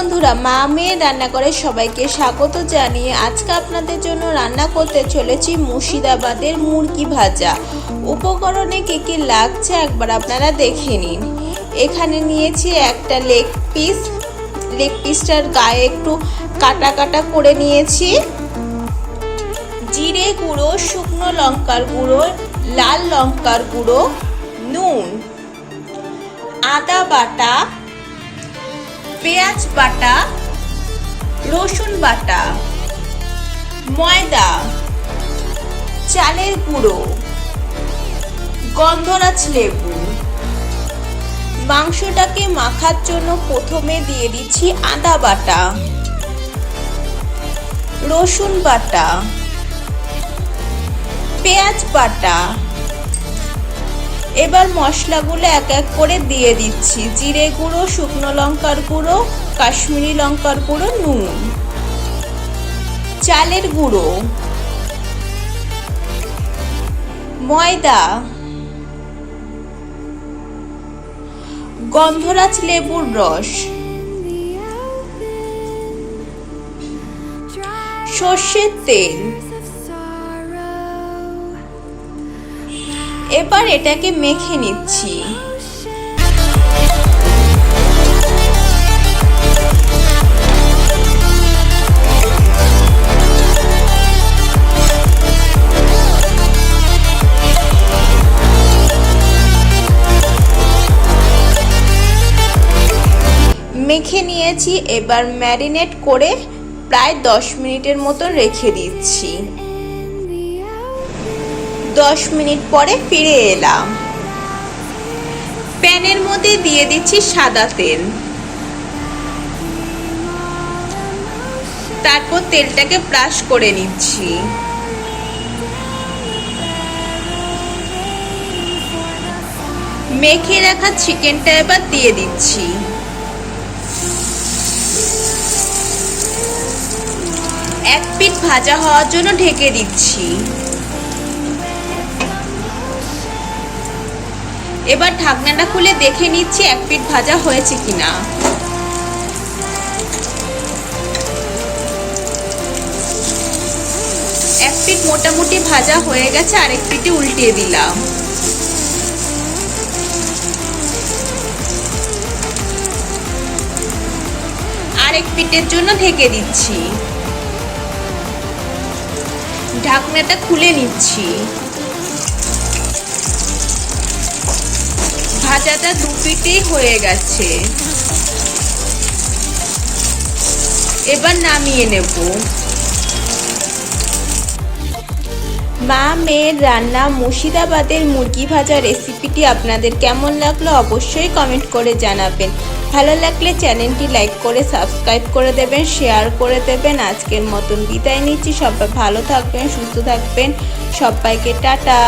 বন্ধুরা, মা মেয়ে রান্নাঘরে সবাইকে স্বাগত জানিয়ে আজকে আপনাদের জন্য রান্না করতে চলেছি মুর্শিদাবাদের মুরগি ভাজা। উপকরণে কী কী লাগছে একবার আপনারা দেখে নিন। এখানে নিয়েছি একটা লেগ পিস। লেগ পিসটার গায়ে একটু কাটা কাটা করে নিয়েছি। জিরে গুঁড়ো, শুকনো লঙ্কার গুঁড়ো, লাল লঙ্কার গুঁড়ো, নুন, আদা বাটা পেঁয়াজ বাটা, রসুন বাটা, ময়দা, চালের গুঁড়ো, গন্ধরাজ লেবু। মাংসটাকে মাখার জন্য প্রথমে দিয়ে দিচ্ছি আদা বাটা, রসুন বাটা, পেঁয়াজ বাটা এবার মশলাগুলো এক এক করে দিয়ে দিচ্ছি। জিরে গুঁড়ো, শুকনো লঙ্কার গুঁড়ো, কাশ্মীরি লঙ্কার গুঁড়ো, নুন। চালের গুঁড়ো। ময়দা। গন্ধরাজ লেবুর রস। সর্ষের তেল। এবার এটাকে মেখে নিচ্ছি। মেখে নিয়েছি, এবার ম্যারিনেট করে প্রায় দশ মিনিটের মতো রেখে দিচ্ছি। দশ মিনিট পরে ফিরে এলাম। প্যানের মধ্যে দিয়ে দিচ্ছি সাদা তেল। তারপর তেলটাকে ব্রাশ করে নিচ্ছি। মেখে রাখা চিকেনটা এবার দিয়ে দিচ্ছি। এক পিঠ ভাজা হওয়ার জন্য ঢেকে দিচ্ছি। এবার ঢাকনাটা খুলে দেখে নিচ্ছি এক পিঠ ভাজা হয়েছে কিনা। এক পিঠ মোটামুটি ভাজা হয়ে গেছে, আরেক পিঠে উল্টিয়ে দিলাম। আরেক পিঠের জন্য ঢেকে দিচ্ছি। ঢাকনাটা খুলে নিচ্ছি। ভাজাটা দু পিঠেই হয়ে গেছে। এবার নামিয়ে নেব। মা, মেয়ের রান্না, মুর্শিদাবাদের মুরগি ভাজা রেসিপিটি আপনাদের কেমন লাগল অবশ্যই কমেন্ট করে জানাবেন। ভালো লাগলে চ্যানেলটি লাইক করে সাবস্ক্রাইব করে দেবেন শেয়ার করে দেবেন। আজকের মতন বিদায় নিচ্ছি। সবাই ভালো থাকবেন, সুস্থ থাকবেন। সবাইকে টাটা।